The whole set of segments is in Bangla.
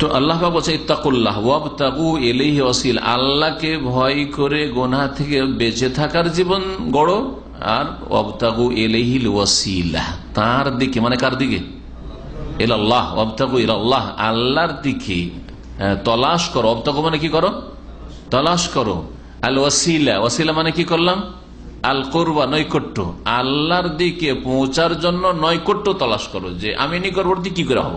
তো আল্লাহ বলছে ইত্তাকুল্লাহ ওয়াবতাগু ইলাইহি ওয়াসিল। আল্লাহকে ভয় করে গোনা থেকে বেঁচে থাকার জীবন গড়ো আর ওয়াবতাগু ইলাইহিল ওয়াসিলা তার দিকে মানে কার দিকে? ইলাল্লাহ ওয়াবতাগু ইলাল্লাহ আল্লাহর দিকে আহ, তলাশ করো। অবতাগু মানে কি করো? তলাশ করো। আল ওয়াসিলা ওয়াসিলা মানে কি করলাম? আল করবা নৈকট্য। আল্লাহর দিকে পৌঁছার জন্য নৈকট্য তলাশ করো যে আমি নিকটবর্তী কি করে হব?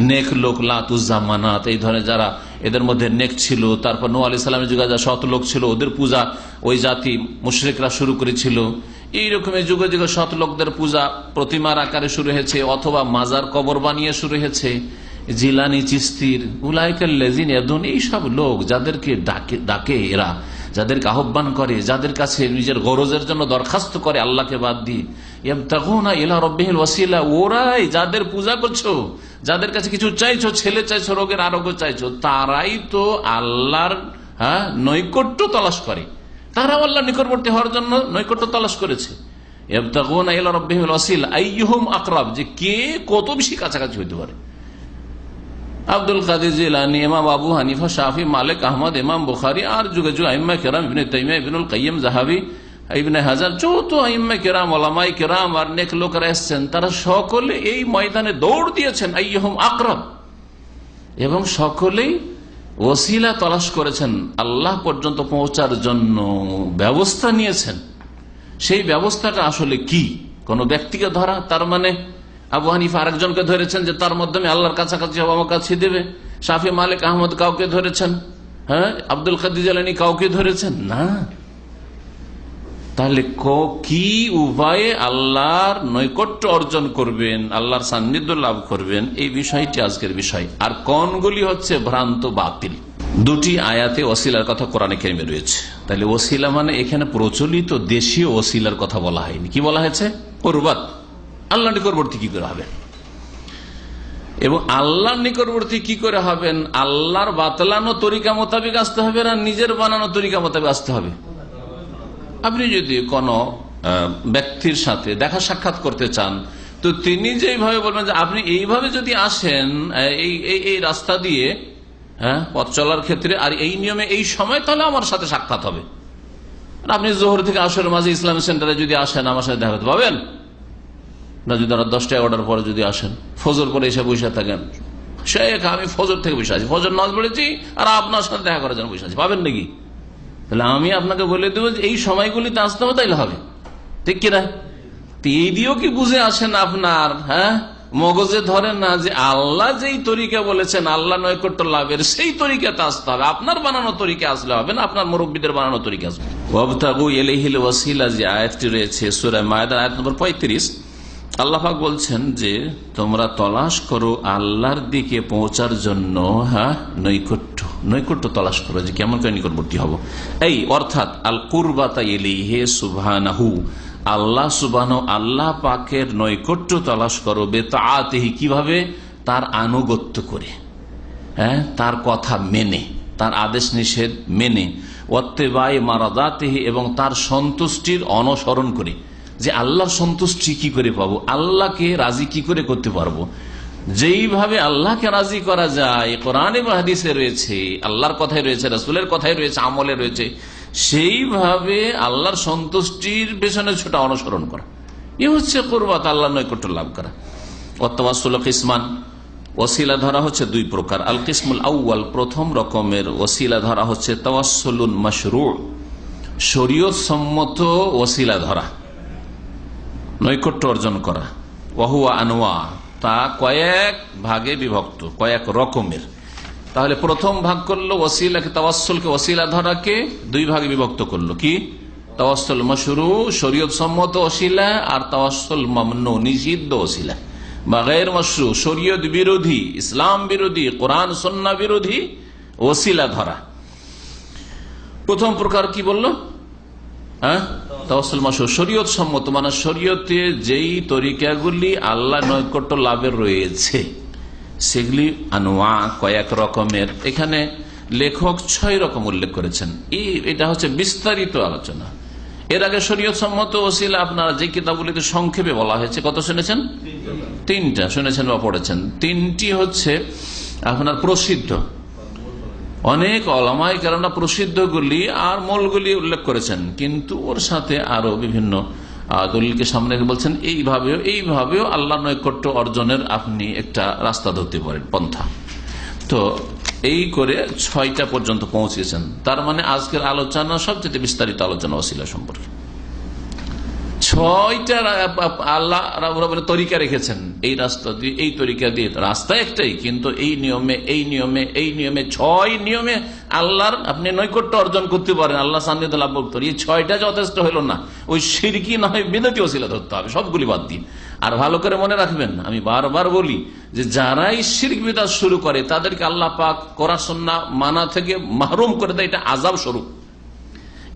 নেক লোক লাতুজামানাত এই ধরনের যারা এদের মধ্যে নেক ছিল, তারপর নো আলি সালামের যুগে যা শত লোক ছিল, ওদের পূজা ওই জাতি মুশ্রিকরা শুরু করেছিল। এইরকমের যুগে যুগে শত লোকদের পূজা প্রতিমার আকারে শুরু হয়েছে, অথবা মাজার কবর বানিয়ে শুরু হয়েছে। জিলানি, চিস্তির, উলাইকাল লেজিন, এদন, এইসব লোক যাদেরকে ডাকে ডাকে এরা। যাদেরকে আহ্বান করে, যাদের কাছে নিজের গরজের জন্য দরখাস্ত করে আল্লাহকে বাদ দিয়ে না এলা রব্বিহিল ওয়াসিলা, ওরাই যাদের পূজা করছ, যাদের কাছে কিছু চাইছো, ছেলে চাইছো, রোগের আরোগ্য চাইছো, তারাই তো আল্লাহর হ্যাঁ নৈকট্য তলাশ করে। তারা আল্লাহ নিকটবর্তী হওয়ার জন্য নৈকট্য তলাশ করেছে। আকরাব, যে কে কত বেশি কাছাকাছি হইতে পারে। আব্দুল কাদের জিলানি, ইমাম আবু হানিফা শাহি মালিক, আহমদ, ইমাম বুখারি, আর যুগে যুগ আইম্মা কেরাম, ইবনে তাইমিয়া, ইবনুল কাইয়িম জাহাবি ইবনে হাজার যত আইম্মা কেরাম ওলামাই কেরাম, আর নেক লোকরা এসছেন, তারা সকলে এই ময়দানে দৌড় দিয়েছেন, আইয়হম আকরাম এবং সকলেই ওসিলা তলাশ করেছেন, আল্লাহ পর্যন্ত পৌঁছার জন্য ব্যবস্থা নিয়েছেন। সেই ব্যবস্থাটা আসলে কি? কোন ব্যক্তিকে ধরা, তার মানে আবু হানিফা আরেকজনকে ধরেছেন যে তার মাধ্যমে আল্লাহর কাছাকাছি হব আমার কাছে দেবে। শাফি মালিক আহমদ কাউকে ধরেছেন? হ্যাঁ? আব্দুল কাদিজ আলানী কাউকে ধরেছেন? না। তাহলে কি উপায়ে আল্লাহর নৈকট্য অর্জন করবেন, আল্লাহর সান্নিধ্য লাভ করবেন, এই বিষয়টি আজকের বিষয়। আর কনগুলি হচ্ছে ভ্রান্ত বাতিল? দুটি আয়াতে ওসিলার কথা কোরআনে কেমে রয়েছে। তাহলে ওসিলা মানে এখানে প্রচলিত দেশীয় ওসিলার কথা বলা হয়নি। কি বলা হয়েছে? করবাত আল্লাহ নিকটবর্তী কি করে হবেন? এবং আল্লাহর নিকটবর্তী কি করে হবেন? আল্লাহর বাতলানো তরিকা মোতাবেক আসতে হবে না নিজের বানানো তরিকা মোতাবেক আসতে হবে? আপনি যদি কোন ব্যক্তির সাথে দেখা সাক্ষাৎ করতে চান, তো তিনি যেভাবে বলবেন যে আপনি এইভাবে যদি আসেন এই এই রাস্তা দিয়ে হ্যাঁ পথ চলার ক্ষেত্রে, আর এই নিয়মে এই সময় তাহলে আমার সাথে সাক্ষাৎ হবে। আপনি জোহর থেকে আসর মাঝে ইসলাম সেন্টারে যদি আসেন, আমার সাথে দেখা পাবেন না, যদি রাত দশটা এগারোটার পরে যদি আসেন। ফজর পরে এসে বসে থাকেন। শেখ আমি ফজর থেকে বসে আছি। ফজর নাচ পড়েছি আর আপনার সাথে দেখা করার জন্য বসে আছি। পাবেন নাকি? তাহলে আমি আপনাকে বলে দেবো যে এই সময়গুলিতে আসতে হবে, তাইলে হবে। ঠিক কিনা? এই দিয়েও কি বুঝে আসেন আপনার হ্যাঁ? মগজে ধরেন না যে আল্লাহ যেই তরিকা বলেছেন, আল্লাহ নৈকট্য লাভের সেই তরিকাতে আসতে হবে। আপনার বানানো তরিকা আসলে হবে না, আপনার মুরব্বীদের বানানো তরিকা আসবে। ওয়াবতাগু এলিহিল ওয়াসিলা যে আয়াতটি রয়েছে, সুরা মায়দার আয়াত নম্বর পঁয়ত্রিশ। আল্লাহাক বলছেন যে, তোমরা তলাশ করো আল্লাহর দিকে পৌঁছার জন্য হ্যাঁ নৈকট্য নৈকট্য তলাশ করো, যে কেমন করে নিকটবর্তী হব। এই অর্থাৎ আল কুরবাতা হে সুবাহানাহু আল্লাহ সুবাহ আল্লাহ পাকের নৈকট্য তলাশ করো বেতাহি কীভাবে? তার আনুগত্য করে হ্যাঁ তার কথা মেনে, তার আদেশ নিষেধ মেনে অত্তেবাই মারাদাতেহি, এবং তার সন্তুষ্টির অনুসরণ করে। যে আল্লাহর সন্তুষ্টি কি করে পাবো? আল্লাহকে রাজি কি করে করতে পারব? যেইভাবে আল্লাহকে রাজি করা যায়, কোরআনে হাদিসে রয়েছে, আল্লাহর কথাই রয়েছে, রাসুলের কথাই রয়েছে, আমলে রয়েছে, সেইভাবে আল্লাহর সন্তুষ্টির পেছনে ছোটা অনুসরণ করা। এ হচ্ছে করবাত, আল্লাহ নৈকট্য লাভ করা। অত্তমাসুল ইসমান ওসিলা ধরা হচ্ছে দুই প্রকার। আল কিসমুল প্রথম রকমের ওসিলা ধরা হচ্ছে তওয়াসলুন মশরু শরীয়ত সম্মত ওসিলা ধরা। নৈকট্য অর্জন করা। ওহুয়া আনোয়া, তা কয়েক ভাগে বিভক্ত, কয়েক রকমের। তাহলে প্রথম ভাগ করল ওসিলাকে তাওয়াসলকে ওসিলা ধরাকে, দুই ভাগে বিভক্ত করল। কি? তাওয়াসল মশরু শরীয়ত সম্মত ওসিলা, আর তাওয়াসল মামনু, নিষিদ্ধ ওসিলা। বা গের মশরু, শরীয়ত বিরোধী, ইসলাম বিরোধী, কোরআন, সন্না বিরোধী, ওসিলা ধরা। প্রথম প্রকার কি বলল? হ্যাঁ? তাওয়াসুল মাসুর শরীয়ত সম্মত মানে শরীয়তে যেই তরিকাগুলি আল্লাহ নৈকট্য লাভের রয়েছে, সেগুলি আনোয়া, কয়েক রকমের। এখানে লেখক ছয় রকম উল্লেখ করেছেন। এটা হচ্ছে বিস্তারিত আলোচনা। এর আগে শরীয়ত সম্মত ওসিলা আপনারা যে কিতাবগুলিতে সংক্ষেপে বলা হয়েছে, কত শুনেছেন? তিনটা। শুনেছেন বা পড়েছেন। তিনটি হচ্ছে আপনার প্রসিদ্ধ। অনেক অলামাই কেননা প্রসিদ্ধগুলি আর মূলগুলি উল্লেখ করেছেন। কিন্তু ওর সাথে আরও বিভিন্ন দলিলকে সামনে বলছেন, এইভাবেও এইভাবেও আল্লাহ নৈকট্য অর্জনের আপনি একটা রাস্তা ধরতে পারেন, পন্থা। তো এই করে ছয়টা পর্যন্ত পৌঁছেছেন। তার মানে আজকের আলোচনা সবচেয়ে বিস্তারিত আলোচনা অশিলা সম্পর্কে। ছয়টা আল্লাহ তরিকা রেখেছেন। এই রাস্তা দিয়ে এই তরিকা দিয়ে রাস্তা একটাই, কিন্তু এই নিয়মে এই নিয়মে এই নিয়মে, ছয় নিয়মে আল্লাহর আপনি নৈকট্য অর্জন করতে পারেন আল্লাহ সান্নিধ্য লাভ করতে এই ছয়টা যথেষ্ট হলো না। ওই সিরকি না হয় বিনতি ওসিলা ধরতে হবে, সবগুলি বাদ দিয়ে। আর ভালো করে মনে রাখবেন, আমি বারবার বলি যে যারাই শির্ক বিদাত শুরু করে, তাদেরকে আল্লাহ পাক করা সন্না মানা থেকে মাহরুম করে দেয়, এটা আজাব স্বরূপ।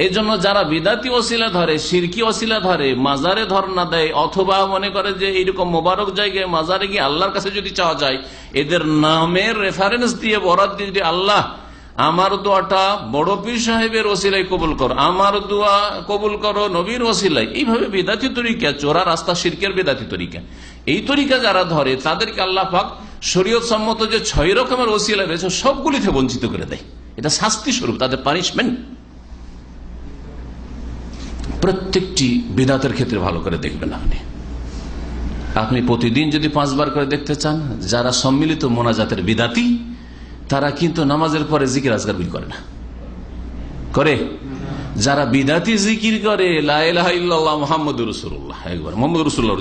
এই জন্য যারা বিদাতি ওসিলা ধরে, সিরকি ওসিলা ধরে, মাজারে ধর্ণা দেয়, অথবা মনে করে যে এইরকম মোবারক জায়গায় মাজারে গিয়ে আল্লাহর কাছে যদি চাওয়া যায়, এদের নামের রেফারেন্স দিয়ে বরাদ দিয়ে যদি আল্লাহ আমার দোয়াটা বড় পীর সাহেবের ওসিলাই কবুল করো, আমার দোয়া কবুল করো নবীর ওসিলাই এইভাবে বেদাতি তরিকা, চোরা রাস্তা সিরকের বেদাতি তরিকা। এই তরিকা যারা ধরে, তাদেরকে আল্লাহ পাক শরীয়ত সম্মত যে ছয় রকমের ওসিলা রয়েছে সবগুলি থেকে বঞ্চিত করে দেয়। এটা শাস্তি স্বরূপ, তাদের পানিশমেন্ট প্রত্যেকটি বিদাতের ক্ষেত্রে ভালো করে দেখবেন আপনি। আপনি প্রতিদিন যদি পাঁচবার করে দেখতে চান, যারা সম্মিলিত মোনাজাতের বিদাতি, তারা কিন্তু নামাজের পরে জিকির আজগার বিল করে না। করে? যারা বিদাতি জিকির করে রসুল্লাহ একবার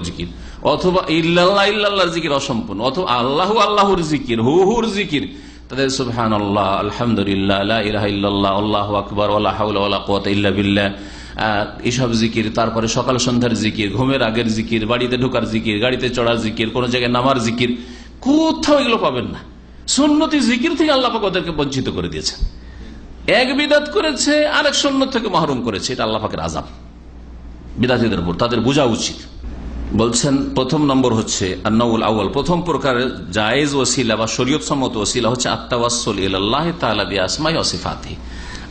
জিকির। অথবা জিকির অসম্পূর্ণ, অথবা আল্লাহ আল্লাহর জিকির, হু হুর জিকির, তাদের আল্লাহ আলহামদুলিল্লাহ আল্লাহু আকবার ইল্লা বিল্লাহ। আহ, এইসব জিকির তারপরে সকাল সন্ধ্যার জিকির ঘুমের আগের জিকির বাড়িতে ঢোকার জিকির গাড়িতে চড়ার জিকির কোন জায়গায় নামার জিকির কোথাও এগুলো পাবেন না। সুন্নতি জিকির থেকে আল্লাহ পাক ওদেরকে বঞ্চিত করে দিয়েছেন। এক বিদাত করেছে আরেক সন্ন্যত থেকে মাহরুম করেছে এটা আল্লাহ পাকের আজাব বিদাতিদের উপর তাদের বোঝা উচিত। বলছেন প্রথম নম্বর হচ্ছে প্রথম প্রকারের জায়েজ ওসিলা বা শরীয়ত সম্মত ওসিলা হচ্ছে আত্মাওয়াসল ইল্লাহ তালা বিয়াসমাই অসিফাতে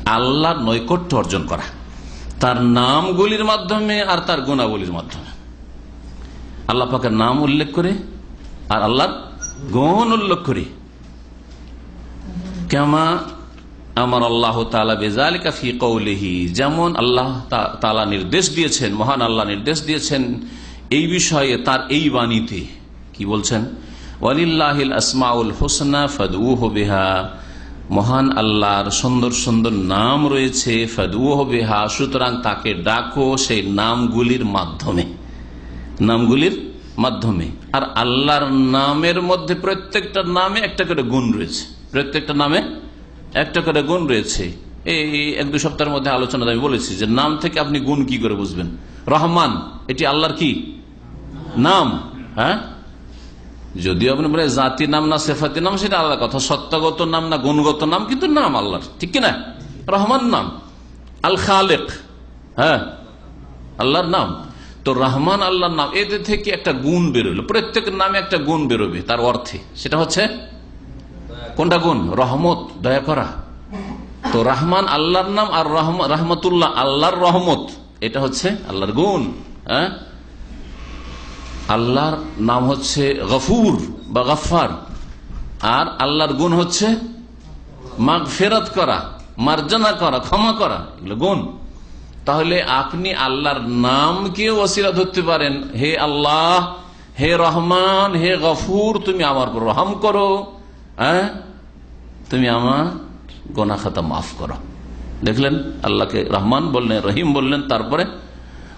আল্লাহর নৈকট্য অর্জন করা। তার নামগুলির মাধ্যমে আর তার গুণাবলীর মাধ্যমে। আল্লাহ পাকের নাম উল্লেখ করে আর আল্লাহর গুণ উল্লেখ করে। কেমা আমার আল্লাহ ফি কৌলিহি যেমন আল্লাহ তালা নির্দেশ দিয়েছেন, মহান আল্লাহ নির্দেশ দিয়েছেন এই বিষয়ে তার এই বাণীতে। কি বলছেন? ওয়ালিল্লাহিল আসমাউল হোসনা ফদু বেহা। মহান আল্লাহর সুন্দর সুন্দর নাম রয়েছে ফদু বেহা, সুতরাং তাকে ডাকো সেই নামগুলির মাধ্যমে। নামগুলির মাধ্যমে। আর আল্লাহর নামের মধ্যে প্রত্যেকটা নামে একটা করে গুণ রয়েছে। প্রত্যেকটা নামে একটা করে গুণ রয়েছে। এই এক দু সপ্তাহের মধ্যে আলোচনা আমি বলেছি যে নাম থেকে আপনি গুণ কি করে বুঝবেন? রহমান, এটি আল্লাহর কি? নাম হ্যাঁ? যদিও আপনি বলে জাতি নাম না সেফাতি নাম, সেটা আলাদা কথা। সত্যগত নাম না গুণগত নাম, কিন্তু নাম আল্লাহর। ঠিক কিনা? রহমান নাম। আল খালেক। হ্যাঁ? আল্লাহর নাম। তো রহমান আল্লাহর নাম, এদের থেকে একটা গুণ বেরোলো। প্রত্যেক নামে একটা গুণ বেরোবে, তার অর্থে। সেটা হচ্ছে, কোনটা গুণ? রহমত। দয়া করা। তো রহমান আল্লাহর নাম আর রহম- রহমতুল্লাহ আল্লাহর রহমত, এটা হচ্ছে আল্লাহর গুণ। হ্যাঁ? আল্লাহর নাম হচ্ছে গফুর বা গফার আর আল্লাহর গুণ হচ্ছে মাগ ফেরত করা, মার্জনা করা, ক্ষমা করা, এগুলো গুণ। তাহলে আপনি আল্লাহর নামকে ওসিলা ধরতে পারেন। হে আল্লাহ, হে রহমান, হে গফুর, তুমি আমার উপর রহম করো হ্যাঁ? তুমি আমার গোনা খাতা মাফ করো। দেখলেন আল্লাহকে রহমান বললেন, রহিম বললেন, তারপরে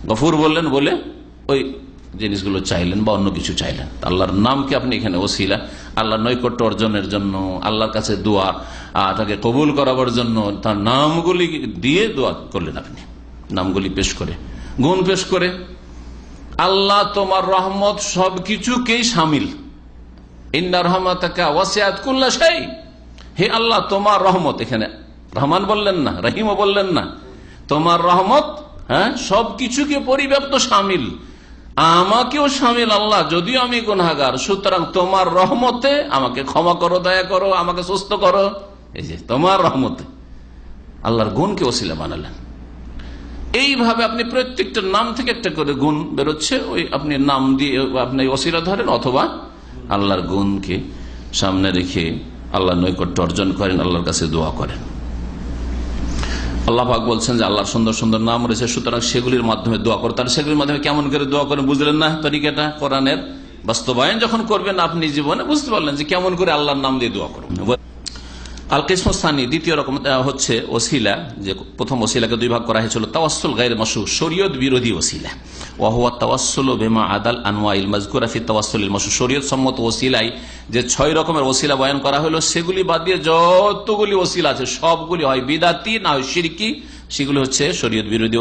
গফুর বললেন বলে ওই জিনিসগুলো চাইলেন বা অন্য কিছু চাইলেন। আল্লাহর নামকে আপনি এখানে ওসিলা? আল্লাহ নৈকট্য অর্জনের জন্য, আল্লাহর কাছে দোয়া তাকে কবুল করাবার জন্য তার নামগুলি দিয়ে দোয়া করলেন আপনি। নামগুলি পেশ করে, গুণ পেশ করে। আল্লাহ তোমার রহমত সবকিছুকেই সামিল। ইন্না রহমত ওয়াসিয়াত কুল্লা সেই হে আল্লাহ, তোমার রহমত এখানে, রহমান বললেন না, রহিমও বললেন না। তোমার রহমত হ্যাঁ সবকিছুকে পরিব্যাপ্ত সামিল। আমাকেও সামিল আল্লাহ, যদিও আমি গুনাগার সুতরাং তোমার রহমতে আমাকে ক্ষমা করো, দয়া করো, আমাকে সুস্থ করো। এই যে, তোমার রহমতে। আল্লাহর গুণকে ওসিলা বানালেন। এইভাবে আপনি প্রত্যেকটা নাম থেকে একটা করে গুণ বেরোচ্ছে, ওই আপনি নাম দিয়ে, আপনি ওসিলা ধরেন, অথবা আল্লাহর গুণকে সামনে রেখে আল্লাহ নৈকট্য অর্জন করেন, আল্লাহর কাছে দোয়া করেন। আল্লাহ পাক বলছেন যে আল্লাহর সুন্দর সুন্দর নাম রয়েছে, সুতরাং সেগুলির মাধ্যমে দোয়া করো তাহলে সেগুলির মাধ্যমে কেমন করে দোয়া করেন, বুঝলেন না তরিকাটা? কোরআনের বাস্তবায়ন যখন করবেন, আপনি জীবনে বুঝতে পারলেন যে কেমন করে আল্লাহর নাম দিয়ে দোয়া করুন। আল কিসমস্তানি দ্বিতীয় রকম হচ্ছে ওসিলা, যে প্রথম ওসিলাকে দুই ভাগ করা হয়েছিল তাওয়াসুল গায়ের মাসু শরীয়ত বিরোধী ওসিলা। ওয়াহুয়া তাওয়াসুল বেমা আদাল আনোয়াইল মজগুরাফি তাওয়াসুল মাসু শরীয়ত সম্মত ওসিলাই যে ছয় রকমের ওসিলা বয়ান করা হলো, সেগুলি বাদ দিয়ে যতগুলি ওসিলা আছে, সবগুলি হয় বিদাতি, না হয় সিরকি, সেগুলি হচ্ছে শরীয়ত বিরোধী